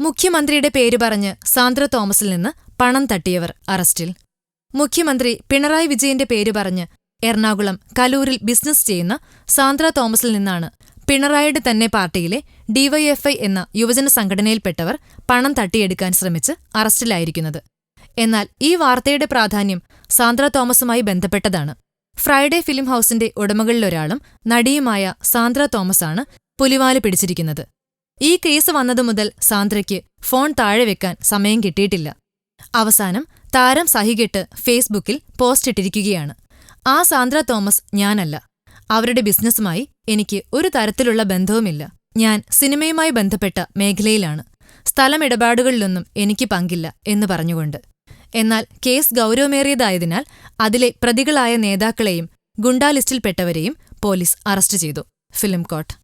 മുഖ്യമന്ത്രിയുടെ പേര് പറഞ്ഞ് സാന്ദ്ര തോമസിൽ നിന്ന് പണം തട്ടിയവർ അറസ്റ്റിൽ. മുഖ്യമന്ത്രി പിണറായി വിജയന്റെ പേര് പറഞ്ഞ് എറണാകുളം കലൂരിൽ ബിസിനസ് ചെയ്യുന്ന സാന്ദ്ര തോമസിൽ നിന്നാണ് പിണറായിയുടെ തന്നെ പാർട്ടിയിലെ ഡിവൈഎഫ്ഐ എന്ന യുവജന സംഘടനയിൽപ്പെട്ടവർ പണം തട്ടിയെടുക്കാൻ ശ്രമിച്ച് അറസ്റ്റിലായിരിക്കുന്നത്. എന്നാൽ ഈ വാർത്തയുടെ പ്രാധാന്യം സാന്ദ്ര തോമസുമായി ബന്ധപ്പെട്ടതാണ്. ഫ്രൈഡേ ഫിലിം ഹൌസിന്റെ ഉടമകളിലൊരാളും നടിയുമായ സാന്ദ്ര തോമസാണ് പുലിവാൽ പിടിച്ചിരിക്കുന്നത്. ഈ കേസ് വന്നതു മുതൽ സാന്ദ്രയ്ക്ക് ഫോൺ താഴെ വെക്കാൻ സമയം കിട്ടിയിട്ടില്ല. അവസാനം താരം സഹികെട്ട് ഫേസ്ബുക്കിൽ പോസ്റ്റ് ഇട്ടിരിക്കുകയാണ്. ആ സാന്ദ്ര തോമസ് ഞാനല്ല. അവരുടെ ബിസിനസ്സുമായി എനിക്ക് ഒരു തരത്തിലുള്ള ബന്ധവുമില്ല. ഞാൻ സിനിമയുമായി ബന്ധപ്പെട്ട മേഖലയിലാണ്. സ്ഥലമിടപാടുകളിലൊന്നും എനിക്ക് പങ്കില്ല എന്ന് പറഞ്ഞുകൊണ്ട്. എന്നാൽ കേസ് ഗൗരവമേറിയതായതിനാൽ അതിലെ പ്രതികളായ നേതാക്കളെയും ഗുണ്ടാലിസ്റ്റിൽപ്പെട്ടവരെയും പോലീസ് അറസ്റ്റ് ചെയ്തു. Film coat.